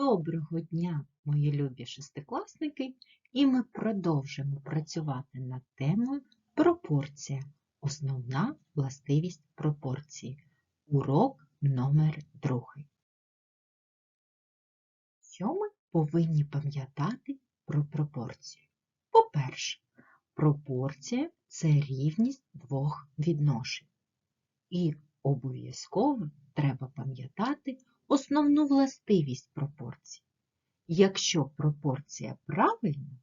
Доброго дня, мої любі шестикласники, і ми продовжимо працювати над темою пропорція. Основна властивість пропорції. Урок номер другий. Що ми повинні пам'ятати про пропорцію? По-перше, пропорція це рівність двох відношень. І обов'язково треба пам'ятати основну властивість пропорції. Якщо пропорція правильна,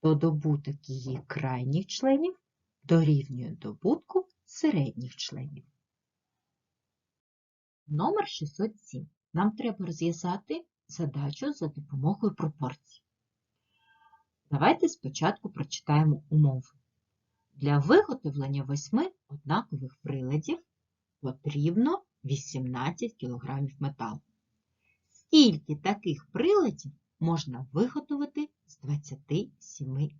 то добуток її крайніх членів дорівнює добутку середніх членів. Номер 607. Нам треба розв'язати задачу за допомогою пропорцій. Давайте спочатку прочитаємо умову. Для виготовлення восьми однакових приладів потрібно 18 кг металу. Скільки таких приладів можна виготовити з 27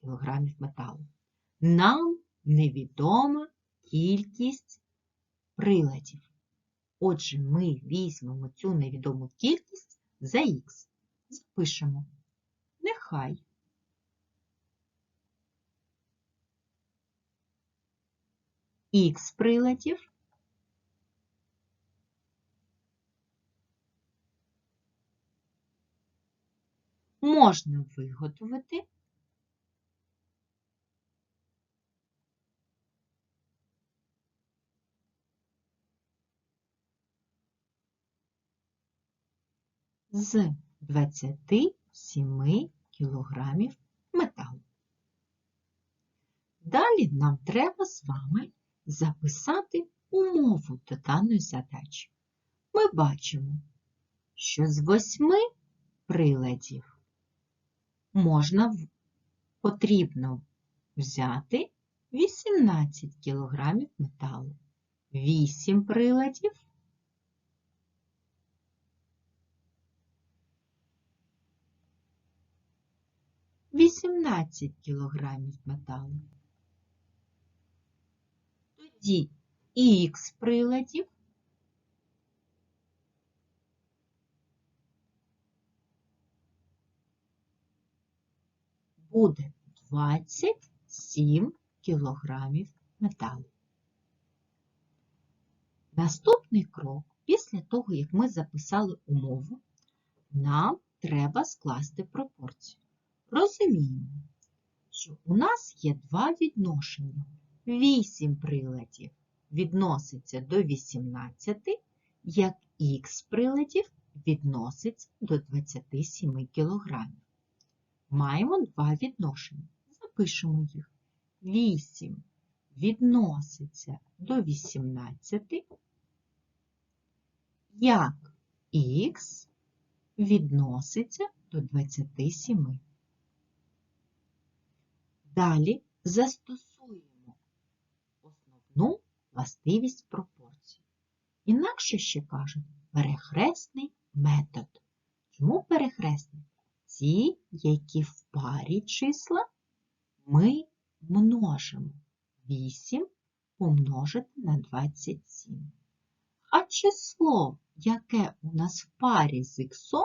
кг металу? Нам невідома кількість приладів. Отже, ми візьмемо цю невідому кількість за х. Запишемо. Нехай х приладів можна виготовити з 27 кілограмів металу. Далі нам треба з вами записати умову до даної задачі. Ми бачимо, що з восьми приладів можна потрібно взяти 18 кг металу, 8 приладів. Вісімнадцять кілограмів металу. Тоді х приладів буде 27 кілограмів металу. Наступний крок, після того, як ми записали умову, нам треба скласти пропорцію. Розуміємо, що у нас є два відношення. 8 приладів відноситься до 18, як х приладів відноситься до 27 кілограмів маємо два відношення. Запишемо їх. 8 відноситься до 18, як х відноситься до 27. Далі застосуємо основну властивість пропорції. Інакше ще кажуть перехресний метод. Чому перехресний? Ті, які в парі числа ми множимо 8 помножити на 27. А число, яке у нас в парі з х,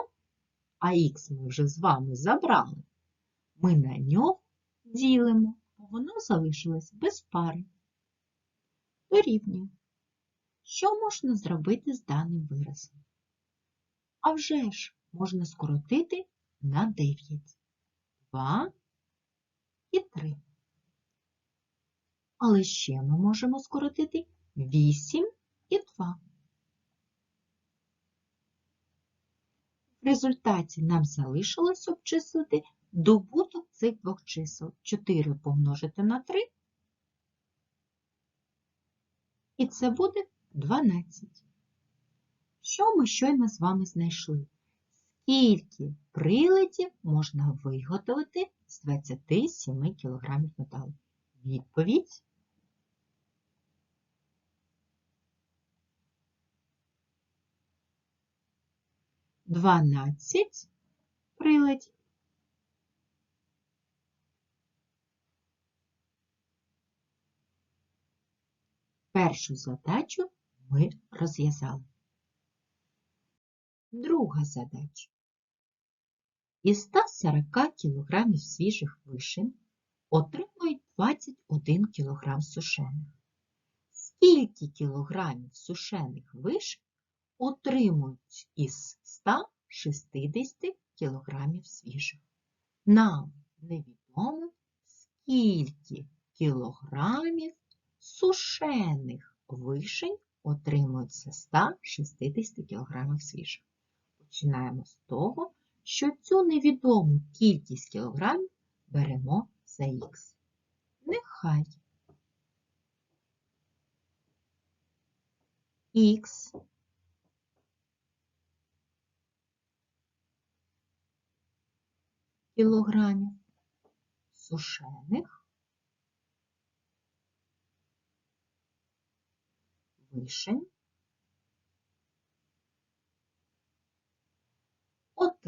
а х ми вже з вами забрали, ми на нього ділимо, бо воно залишилось без пари. Дорівнює. Що можна зробити з даним виразом? А вже ж можна скоротити на 9, 2 і 3. Але ще ми можемо скоротити 8 і 2. В результаті нам залишилось обчислити добуток цих двох чисел 4 помножити на 3, і це буде 12. Що ми щойно з вами знайшли? Скільки приладів можна виготовити з 27 кг металу? Відповідь. Дванадцять приладів. Першу задачу ми розв'язали. Друга задача. Із 140 кг свіжих вишень отримують 21 кг сушених. Скільки кілограмів сушених вишень отримують із 160 кг свіжих? Нам невідомо, скільки кілограмів сушених вишень отримують з 160 кг свіжих. Починаємо з того, що цю невідому кількість кілограмів беремо за х. Нехай. Х кілограмів сушених. Вишень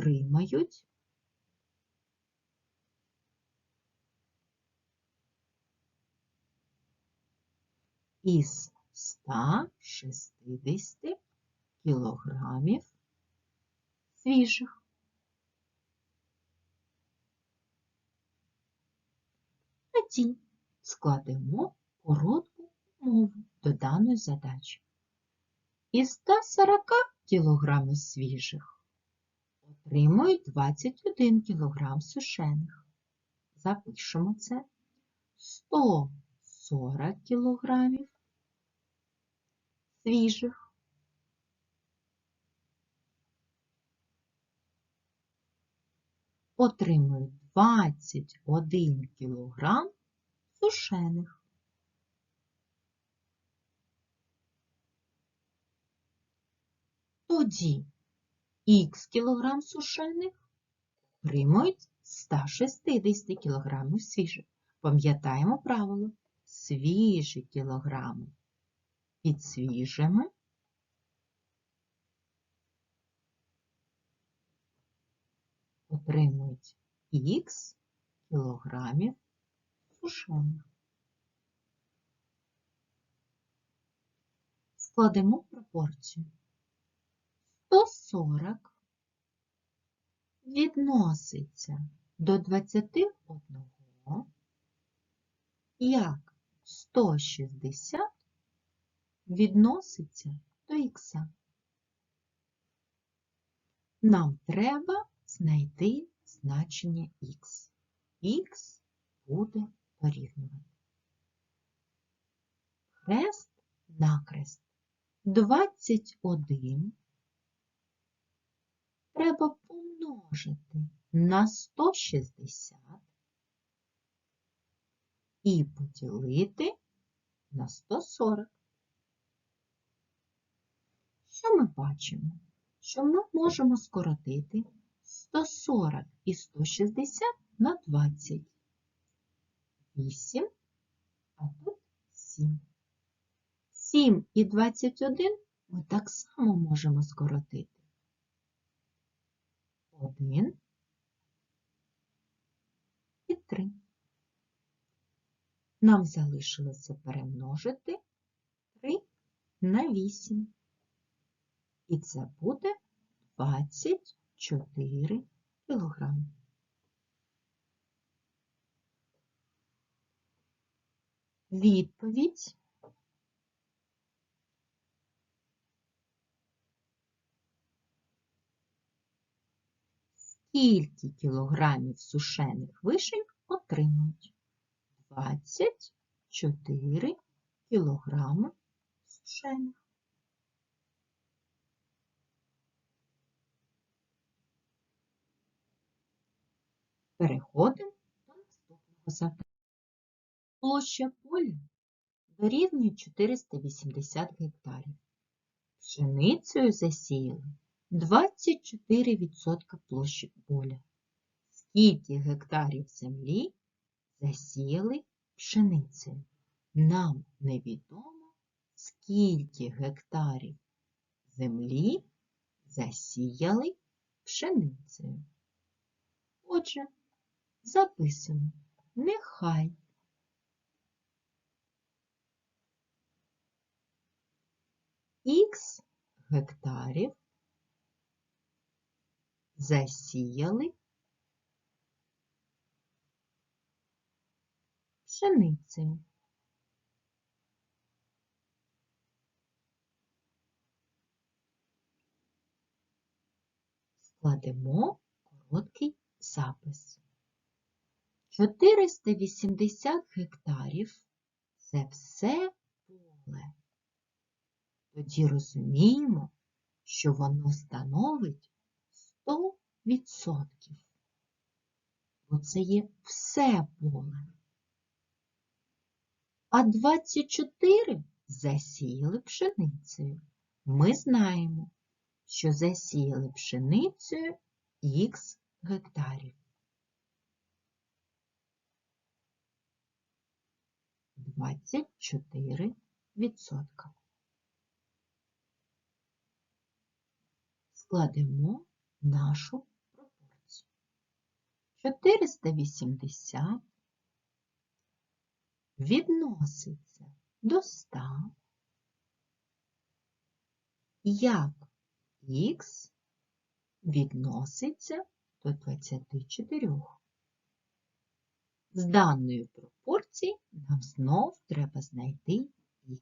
отримають із 160 кілограмів свіжих. Тоді складемо коротку умову до даної задачі. Із 140 кг свіжих отримують 21 кг сушених. Запишемо це 140 кг свіжих. Отримують 21 кг сушених. Тоді х кілограм сушених отримують 160 кг свіжих. Пам'ятаємо правило свіжі кілограми під свіжими отримують х кілограмів сушених. Складемо пропорцію. 140 відноситься до 21, як 160 відноситься до х. Нам треба знайти значення х. Х буде порівнювати. Хрест накрест 21 треба помножити на 160 і поділити на 140. Що ми бачимо? Що ми можемо скоротити 140 і 160 на 20. 8, а тут 7. 7 і 21 ми так само можемо скоротити. 1 і 3. Нам залишилося перемножити 3 на 8. І це буде 24 кілограми. Відповідь Скільки кілограмів сушених вишень отримують? 24 кілограми сушених. Переходимо до наступного завдання. Площа поля дорівнює 480 гектарів. Пшеницею засіяли 24% площі поля. Скільки гектарів землі засіяли пшеницею? Нам невідомо, скільки гектарів землі засіяли пшеницею. Отже, записуємо нехай х гектарів засіяли пшеницею. Складемо короткий запис. 480 гектарів це все поле. Тоді розуміємо, що воно становить 100%. Бо це є все поле. А 24 засіяли пшеницею. Ми знаємо, що засіяли пшеницею х гектарів. 24 відсотка. Складемо нашу пропорцію. 480 відноситься до 100, як х відноситься до 24. З даної пропорції нам знов треба знайти х.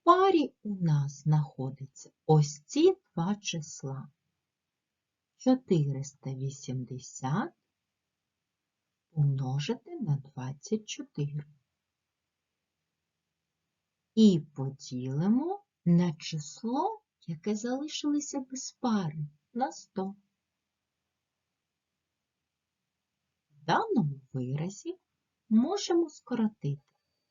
В парі у нас знаходиться ось ці два числа. 480 помножити на 24. І поділимо на число, яке залишилося без пари, на 100. В даному виразі можемо скоротити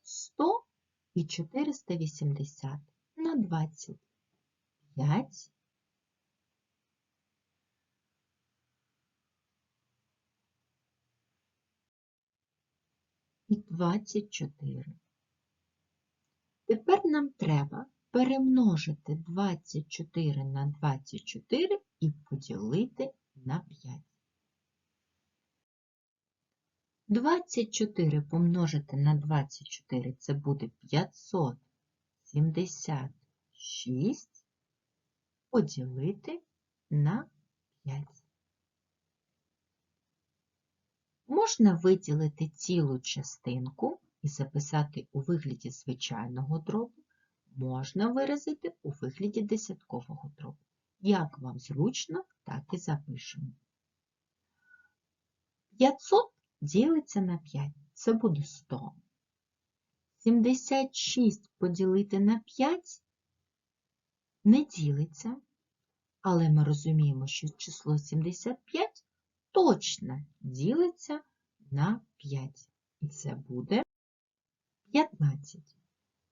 100 і 480 на 25 і 24. Тепер нам треба перемножити 24 на 24 і поділити на 5. 24 помножити на 24 це буде 576 поділити на 5. Можна виділити цілу частинку і записати у вигляді звичайного дробу, можна виразити у вигляді десяткового дробу. Як вам зручно, так і запишемо. 500 ділиться на 5, це буде 100. 76 поділити на 5 не ділиться, але ми розуміємо, що число 75 точно ділиться на 5. І це буде 15.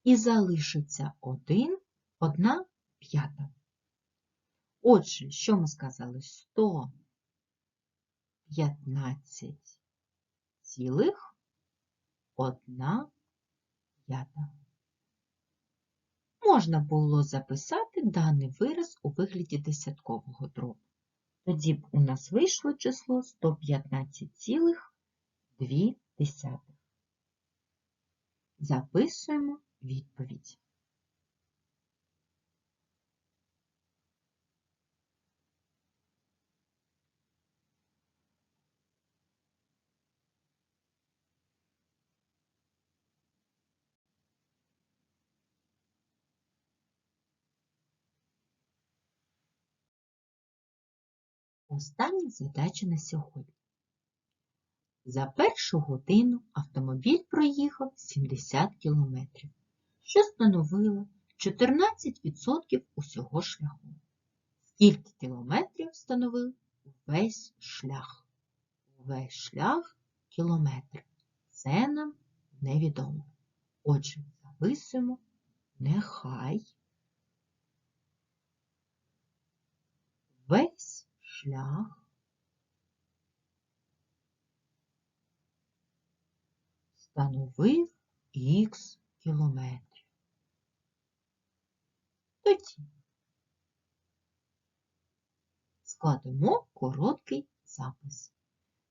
І залишиться 1, 1 п'ята. Отже, що ми сказали? 115 цілих одна п'ята. Можна було записати даний вираз у вигляді десяткового дробу. Тоді б у нас вийшло число 115,2. Записуємо відповідь. Остання задача на сьогодні. За першу годину автомобіль проїхав 70 км, що становило 14% усього шляху. Скільки кілометрів становив весь шлях? Весь шлях кілометр. Це нам невідомо. Отже, записуємо нехай весь шлях становив х кілометрів. Тоді складемо короткий запис.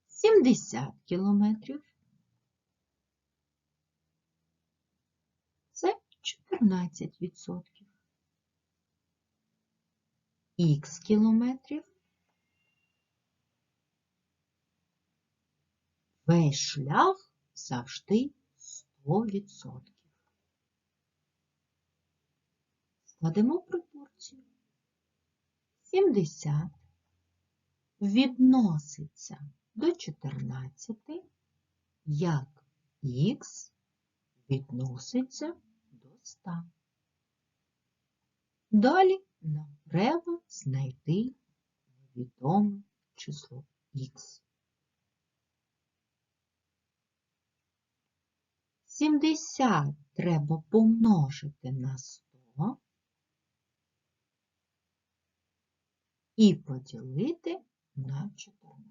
70 кілометрів це 14%. Х кілометрів Весь шлях завжди 100%. Складемо пропорцію. 70 відноситься до 14, як х відноситься до 100. Далі нам треба знайти невідоме число х. 70 треба помножити на 100 і поділити на 14.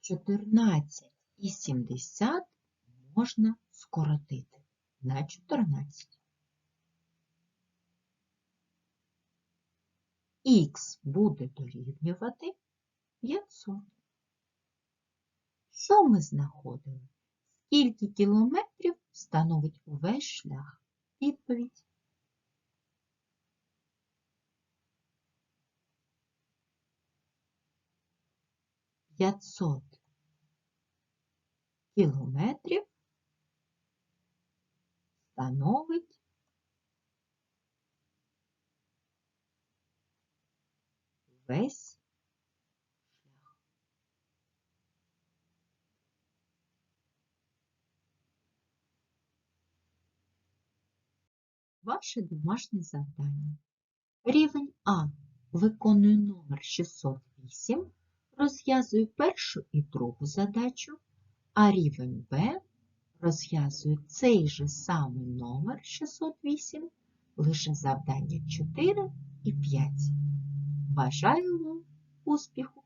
Чотирнадцять і 70 можна скоротити на 14. Х буде дорівнювати 500. Що ми знаходили? Скільки кілометрів становить увесь шлях? Відповідь. П'ятсот кілометрів становить весь шлях. Ваше домашнє завдання. Рівень А виконує номер 608, розв'язує першу і другу задачу, а рівень Б розв'язує цей же самий номер 608, лише завдання 4 і 5. Бажаю вам успіху!